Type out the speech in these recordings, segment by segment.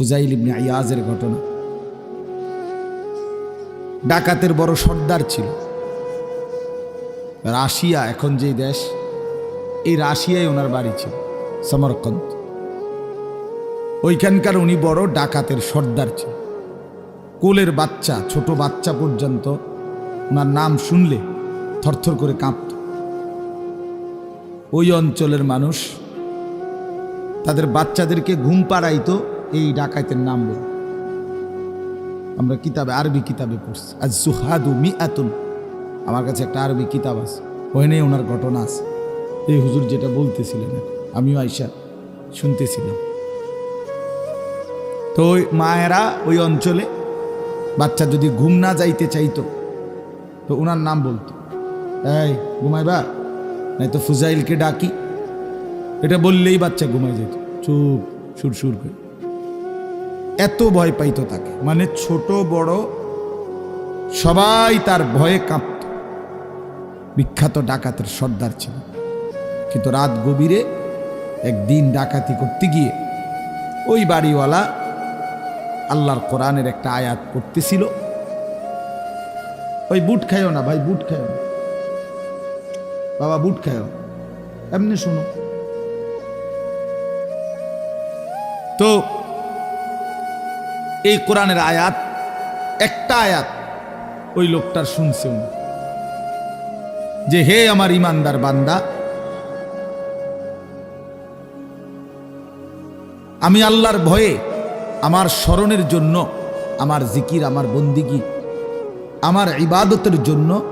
ফুজাইল ইবনে ইয়াজের ঘটনা। ডাকাতের বড় সর্দার ছিল। রাশিয়া এখন যে দেশ, এই রাশিয়ায় ওনার বাড়ি ছিল, সমরকন্দ। ওইখানকার উনি বড় ডাকাতের সর্দার ছিল। কোলের বাচ্চা, ছোট বাচ্চা পর্যন্ত ওনার নাম শুনলে থরথর করে কাঁপত। ওই অঞ্চলের মানুষ তাদের বাচ্চাদেরকে ঘুম পাড়াইতো এই ডাকাতের নাম বলে। আমরা কিতাবে, আরবি কিতাবে পড়ছি। আজ সুহাদু মি আতুন আমার কাছে একটা আরবি কিতাব আছে। ওখানে ওনার ঘটনা আছে। এই হুজুর যেটা বলতেছিলেন, আমিও আইসা শুনতেছিলাম। তো ওই মায়েরা ওই অঞ্চলে বাচ্চা যদি ঘুম না যাইতে চাইতো, তো ওনার নাম বলতো। এই, ঘুমাইবা? নাই তো ফুজাইলকে ডাকি। এটা বললেই বাচ্চা ঘুমাই যেত। চুপ সুর সুর করে। এত ভয় পাইতো তাকে। মানে ছোট, বড়, সবাই তার ভয়ে কাঁপত। বিখ্যাত ডাকাতের সর্দার ছিল। কিন্তু রাত গভীরে একদিন ডাকাতি করতে গিয়ে ওই বাড়িওয়ালা আল্লাহর কোরআনের একটা আয়াত পড়তেছিল। ওই বুট খাইও না ভাই, বুট খাইও না। বাবা, বুট খাইও এমনি শুনো। তো এই কোরআনের আয়াত, একটা আয়াত ওই লোকটার শুনছে উনি। যে, হে আমার ইমানদার বান্দা, আমি আল্লাহর ভয়ে আমার স্মরণের জন্য, আমার জিকির, আমার বন্দিগি, আমার ইবাদতের জন্য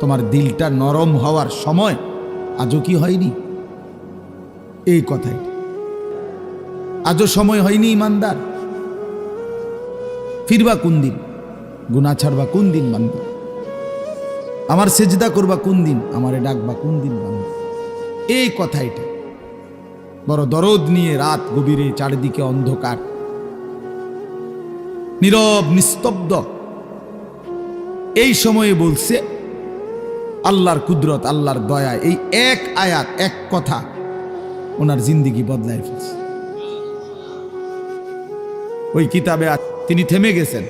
তোমার দিলটা নরম হওয়ার সময় আজও কি হয়নি? এই কথাই। আজও সময় হয়নি ইমানদার। ফিরবা কোন দিন? গুনা ছাড়বা কোন দিন বান্দা? আমার সেজদা করবা কোন দিন? আমারে ডাকবা কোন দিন বান্দা? এই কথা এটা। বড় দরদ নিয়ে রাত গভীরে চারিদিকে অন্ধকার। নীরব, নিস্তব্ধ। এই সময়ে বলছে, আল্লাহর কুদরত, আল্লাহর দয়া, এই এক আয়াত, এক কথা ওনার জিন্দিগি বদলায় ফেলছে। ওই কিতাবে তিনি থেমে গেছেন।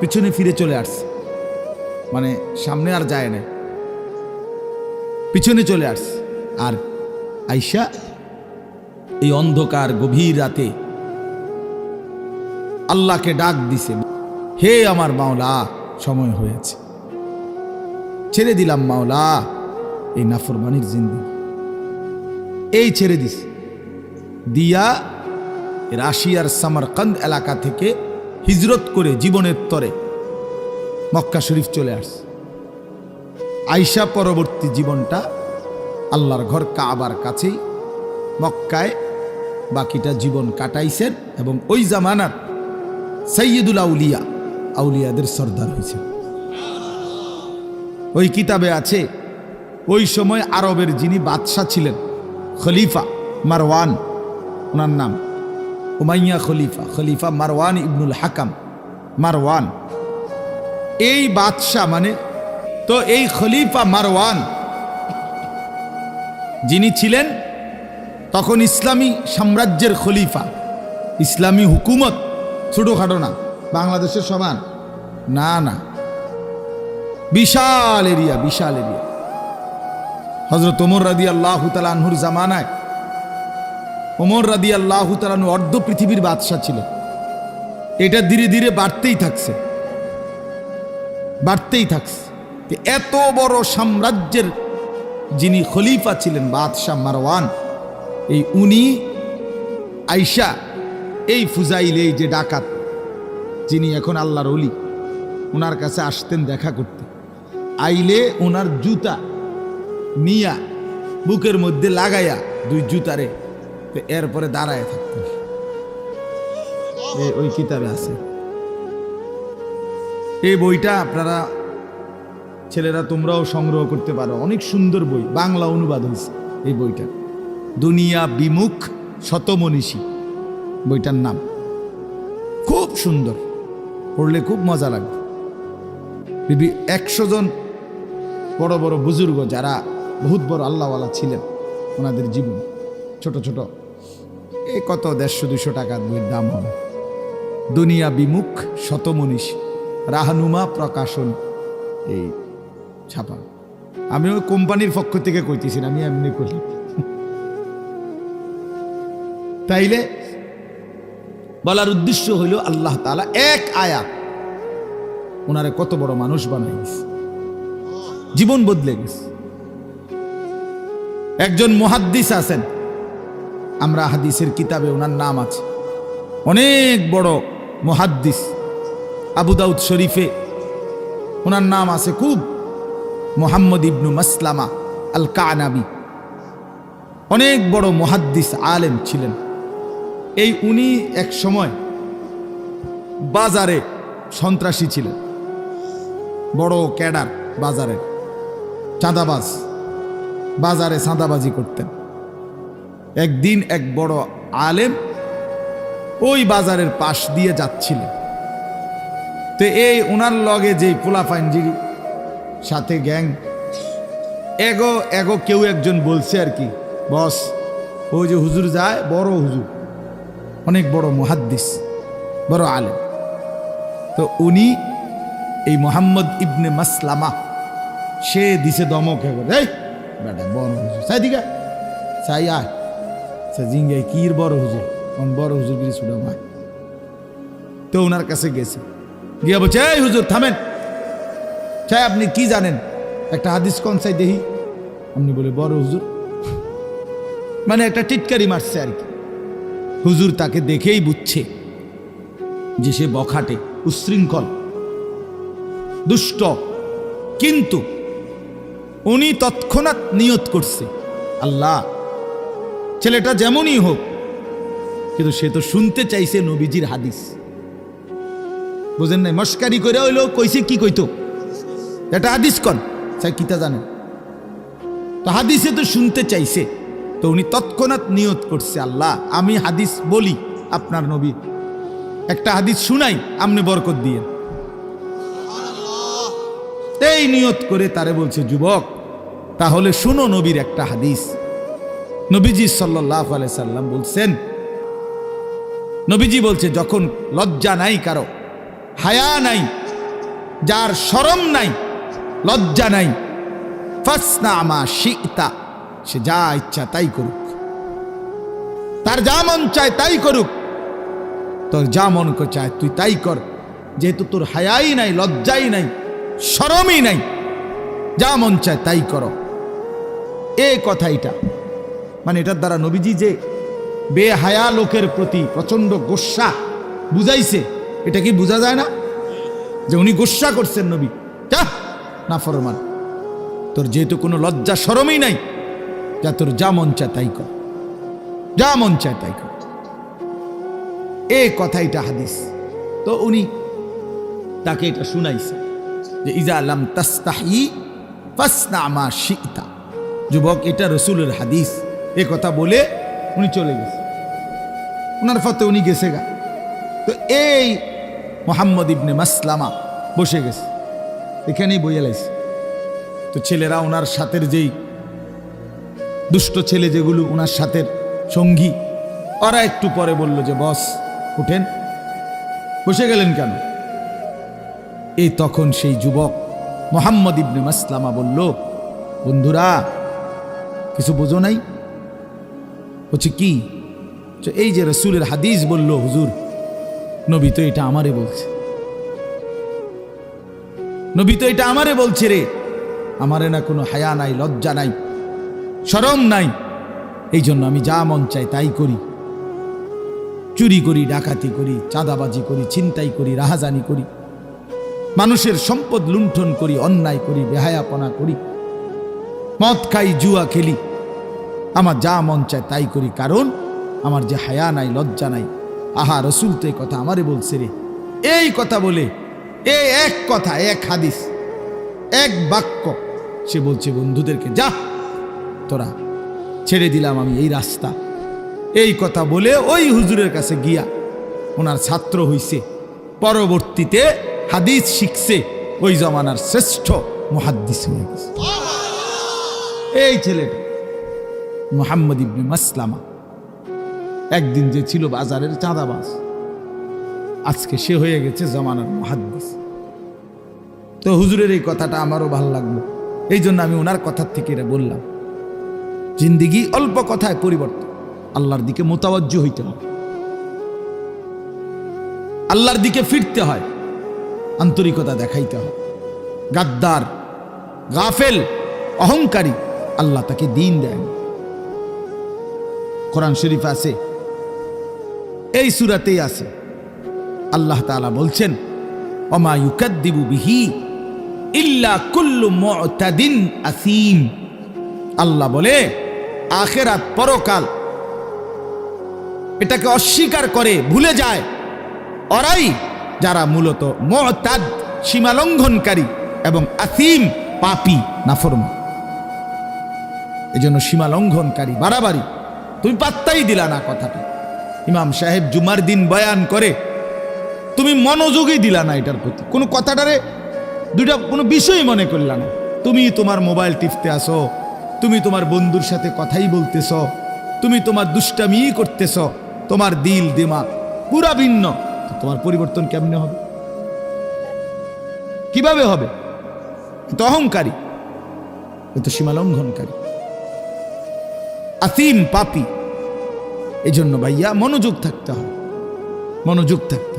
পিছনে ফিরে চলে আসছে। মানে সামনে আর যায় না। পিছনে চলে আসছে। আর আইসা এই অন্ধকার গভীর রাতে আল্লাহকে ডাক দিছে, হে আমার মাওলা, সময় হয়েছে। ছেড়ে দিলাম মাওলা এই নাফরমানির জিন্দিগি। এই ছেড়ে দিস দিয়া রাশিয়ার সামারকান্দ এলাকা থেকে হিজরত করে জীবনের তরে মক্কা শরীফ চলে আসছে। আইসা পরবর্তী জীবনটা আল্লাহর ঘর কাবার কাছেই মক্কায় বাকিটা জীবন কাটাইছেন এবং ওই জামানার সৈয়দুল আউলিয়া, আউলিয়াদের সর্দার হয়েছে। ওই কিতাবে আছে, ওই সময় আরবের যিনি বাদশাহ ছিলেন, খলিফা মারওয়ান, ওনার নাম। উমাইয়া খলিফা খলিফা মারওয়ান ইবনুল হাকাম, মারওয়ান। এই বাদশাহ মানে তো এই খলিফা মারওয়ান। যিনি ছিলেন তখন ইসলামী সাম্রাজ্যের খলিফা, ইসলামী হুকুমত, ছোটোখাটো না, বাংলাদেশের সমান। না না। বিশাল এরিয়া বিশাল এরিয়া। হজরত ওমর রাদি আল্লাহ তালাহুর জামানায় ওমর রাদি আল্লাহ তালানু অর্ধ পৃথিবীর বাদশাহ ছিল। এটা ধীরে ধীরে বাড়তেই থাকছে। বাড়তেই থাকছে। এত বড় সাম্রাজ্যের যিনি খলিফা ছিলেন, বাদশাহ মারওয়ান, এই উনি আইসা এই ফুজাইল, এই যে ডাকাত, যিনি এখন আল্লাহর অলি ওনার কাছে আসতেন দেখা করতে। আইলে ওনার জুতা নিয়া, বুকের মধ্যে লাগাইয়া দুই জুতারে তো এরপরে দাঁড়ায় থাকতেন ওই কিতাবে আছে। এই বইটা আপনারা, ছেলেরা তোমরাও সংগ্রহ করতে পারো। অনেক সুন্দর বই, বাংলা অনুবাদ হয়েছে এই বইটা। দুনিয়া বিমুখ শতমনীষী, বইটার নাম। খুব সুন্দর, পড়লে খুব মজা লাগবে। বিবি, একশো জন বড় বড় বুজুর্গ যারা বহুত বড় আল্লাহওয়ালা ছিলেন ওনাদের জীবন, ছোট ছোট এ কত দেড়শো দুশো টাকার বইয়ের দাম হবে? দুনিয়া বিমুখ শতমনীষ, রাহানুমা প্রকাশন। এই ছাপা। আমি ওই কোম্পানির পক্ষ থেকে কইতেছি আমি এমনি করি। তাইলে বলার উদ্দেশ্য হইল আল্লাহ তালা এক আয়াত। ওনারে কত বড় মানুষ বানাই গেছে জীবন বদলে গেছে। একজন মহাদ্দিস আছেন আমরা হাদিসের কিতাবে ওনার নাম আছে। অনেক বড় মুহাদ্দিস দাউদ শরীফে ওনার নাম আছে খুব। মোহাম্মদ ইবনু মাসলামা আল কানাবি অনেক বড় মুহাদ্দিস আলেম ছিলেন। এই উনি এক সময় বাজারে সন্ত্রাসী ছিলেন। বড় ক্যাডার বাজারে চাঁদাবাজ। বাজারে চাঁদাবাজি করতেন। একদিন এক বড় আলেম ওই বাজারের পাশ দিয়ে যাচ্ছিলেন তো এই ওনার লগে যে পোলাফাইনজির সাথে গ্যাং, এগো এগো কেউ একজন বলছে আর কি, বস ওই যে হুজুর যায়, বড় হুজুর, অনেক বড় মুহাদ্দিস, বড় আলেম। তো উনি এই মোহাম্মদ ইবনে মাসলামা, সে দিছে দমক এই, বেটা, বড় হুজুর, চাই দিকে চাই আয়। সে জিঙ্গাই, কির বড় হুজুর? কোন বড় হুজুর গিরি মায় তো ওনার কাছে গেছে। গিয়া বলছে, এই হুজুর, থামেন। চাই আপনি কি জানেন? একটা হাদিস কোন চাই দেখি? আপনি বলে, বড় হুজুর। মানে একটা টিটকারি মারছে আর কি। হুজুর তাকে দেখেই বুঝছে যে সে বখাটে, উশৃঙ্খল, দুষ্ট। কিন্তু উনি তৎক্ষণাৎ নিয়ত করছে, আল্লাহ ছেলেটা যেমনই হোক, কিন্তু সে তো শুনতে চাইছে নবীজির হাদিস। বুঝেন নাই? মস্কারি করে হইল, কইছে, কি কইতো? এটা হাদিস কন স্যার কিতা জানে? তো হাদিসে তো শুনতে চাইছে, তো উনি তৎক্ষণাৎ নিয়ত করছে, আল্লাহ, আমি হাদিস বলি আপনার নবী। একটা হাদিস শুনাই আপনি বরকত দিয়ে। এই নিয়ত করে তারে বলছে, যুবক, তাহলে শুনো নবীর একটা হাদিস। নবীজি সাল্লাহ সাল্লাম বলছেন, নবীজি বলছে, যখন লজ্জা নাই কারও, হায়া নাই, যার শরম নাই, লজ্জা নাই, ফাসনা আমা সে যা ইচ্ছা তাই করুক। তার যা মন চায় তাই করুক। তোর যা মন চায় তুই তাই কর। যেহেতু তোর হায়াই নাই, লজ্জাই নাই, শরমই নাই, যা মন চায় তাই করো। এ কথা এটা। মানে এটার দ্বারা নবীজি যে বেহায়া লোকের প্রতি প্রচণ্ড গোস্বা বুঝাইছে, এটা কি বোঝা যায় না? যে উনি গোস্বা করছেন নবী। যা না ফরমান। তোর যেহেতু কোনো লজ্জা সরমই নাই, যা তোর যা মন চায় তাই কর। যা মন চায় তাই কর। এ কথা এটা হাদিস। তো উনি তাকে এটা শুনাইছে যে, ইজা আলাম তাস্তাহি ফাসনা মা শিতা। যুবক, এটা রসুলের হাদিস। এ কথা বলে উনি চলে গেছে। ওনার ফতে উনি গেছে গা। তো এই মোহাম্মদ ইবনে মাসলামা বসে গেছে। এখানেই বইয়ে লাইছে। তো ছেলেরা ওনার সাথের যেই দুষ্ট ছেলে যেগুলো ওনার সাথের সঙ্গী, ওরা একটু পরে বলল যে, বস, উঠেন। বসে গেলেন কেন? এই তখন সেই যুবক মোহাম্মদ ইবনে মাসলামা বলল, বন্ধুরা, কিছু বোঝো নাই? হচ্ছে কি? এই যে রসুলের হাদিস বলল, হুজুর, নবী তো এটা আমারে বলছে। নবী তো এটা আমারে বলছে রে। আমারে না কোনো হায়া নাই, লজ্জা নাই, শরম নাই। এই জন্য আমি যা মন চাই তাই করি। চুরি করি, ডাকাতি করি, চাঁদাবাজি করি, ছিনতাই করি, রাহাজানি করি। মানুষের সম্পদ লুণ্ঠন করি, অন্যায় করি, বেহায়াপনা করি। মদ খাই, জুয়া খেলি। আমার যা মন চায় তাই করি, কারণ আমার যে হায়া নাই, লজ্জা নাই। আহা, রসুল তো এই কথা আমারে বলছে রে। এই কথা বলে এই এক কথা, এক হাদিস, এক বাক্য সে বলছে, বন্ধুদেরকে যা, তোরা ছেড়ে দিলাম আমি এই রাস্তা। এই কথা বলে ওই হুজুরের কাছে গিয়া ওনার ছাত্র হইছে। পরবর্তীতে হাদিস শিখছে, ওই জমানার শ্রেষ্ঠ মহাদ্দিস হয়ে গেছে। এই ছেলেটা মোহাম্মদ ইবনে মাসলামা। একদিন যে ছিল বাজারের চাঁদাবাজ, আজকে সে হয়ে গেছে জামানার মহাদ্দিস। তো হুজুরের এই কথাটা আমারও ভালো লাগল। এই জন্য আমি ওনার কথার থেকে এটা বললাম। জিন্দিগি অল্প কথায় পরিবর্তন, আল্লাহর দিকে মোতাবজ্জ হইতে হবে। আল্লাহর দিকে ফিরতে হয়, আন্তরিকতা দেখাইতে হয়। গাদ্দার, গাফেল, অহংকারী আল্লাহ তাকে দিন দেন। কোরআন শরীফ আছে। এই সুরাতেই আছে। আল্লাহ তাআলা বলছেন ইল্লা আল্লাহ বলে, আখেরাত পরকাল এটাকে অস্বীকার করে ভুলে যায়। ওরাই যারা মূলত মতাদ, সীমালঙ্ঘনকারী এবং আসিম, পাপি নাফরমা এই জন্য সীমালঙ্ঘনকারী, বাড়াবাড়ি তুমি পাত্তাই দিলা না কথাটা। ইমাম সাহেব জুমার দিন বয়ান করে, তুমি মনোযোগই দিলা না এটার প্রতি। কোনো কথাটারে, দুইটা কোনো বিষয়ই মনে করলা না। তুমি তোমার মোবাইল টিপতে আসো, তুমি তোমার বন্ধুর সাথে কথাই বলতেছ, তুমি তোমার দুষ্টামি করতেছ, তোমার দিল দিমাগ পুরা ভিন্ন। তোমার পরিবর্তন কেমনে হবে? কীভাবে হবে? তো অহংকারী এ তো সীমালঙ্ঘনকারী। আসিম পাপি। এজন্য ভাইয়া মনোযোগ থাকতে হবে। মনোযোগ থাকতে